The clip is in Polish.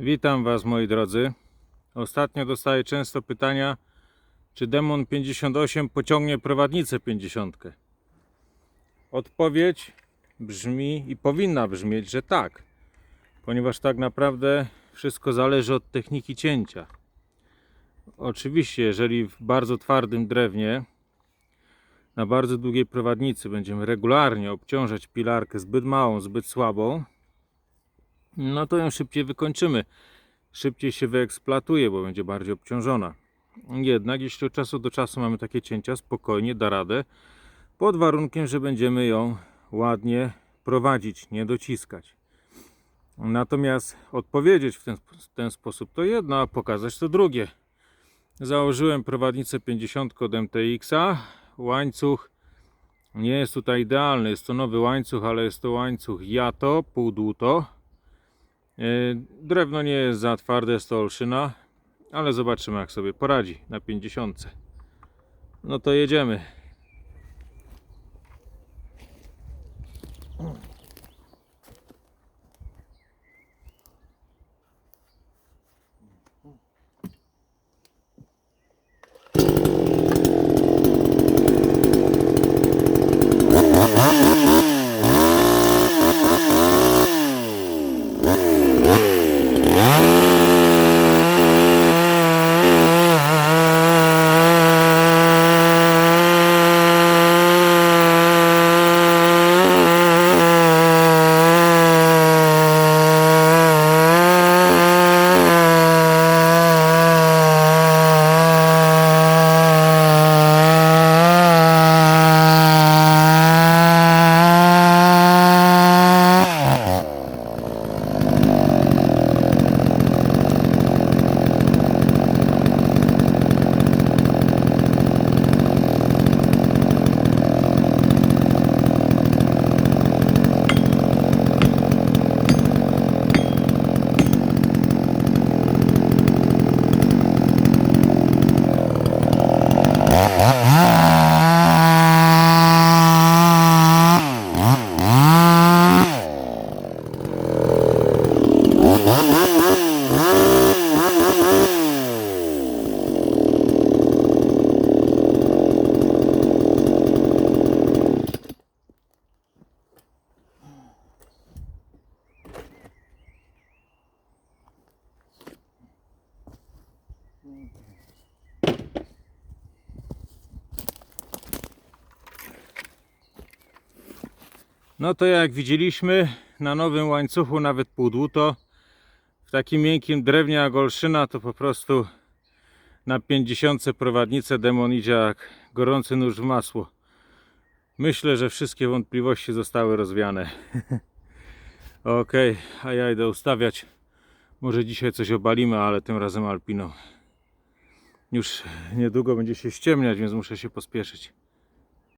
Witam Was moi drodzy. Ostatnio dostaję często pytania, czy Demon 58 pociągnie prowadnicę 50. Odpowiedź brzmi i powinna brzmieć, że tak, ponieważ tak naprawdę wszystko zależy od techniki cięcia. Oczywiście, jeżeli w bardzo twardym drewnie na bardzo długiej prowadnicy będziemy regularnie obciążać pilarkę zbyt małą, zbyt słabą, no to ją szybciej wykończymy. Szybciej się wyeksploatuje, bo będzie bardziej obciążona. Jednak jeśli od czasu do czasu mamy takie cięcia, spokojnie da radę, pod warunkiem, że będziemy ją ładnie prowadzić, nie dociskać. Natomiast odpowiedzieć w ten, w ten sposób to jedno, a pokazać to drugie. Założyłem prowadnicę 50 od MTX-a. Łańcuch nie jest tutaj idealny. Jest to nowy łańcuch, ale jest to łańcuch Jato, półdłuto. E, Drewno nie jest za twarde, jest to olszyna, ale zobaczymy jak sobie poradzi na 50. No to jedziemy. No to jak widzieliśmy na nowym łańcuchu nawet półdłuto w takim miękkim drewnie jak olszyna to po prostu na 50 prowadnicę demon idzie jak gorący nóż w masło. Myślę, że wszystkie wątpliwości zostały rozwiane. ok, a ja idę ustawiać. Może dzisiaj coś obalimy, ale tym razem alpiną. Już niedługo będzie się ściemniać, więc muszę się pospieszyć.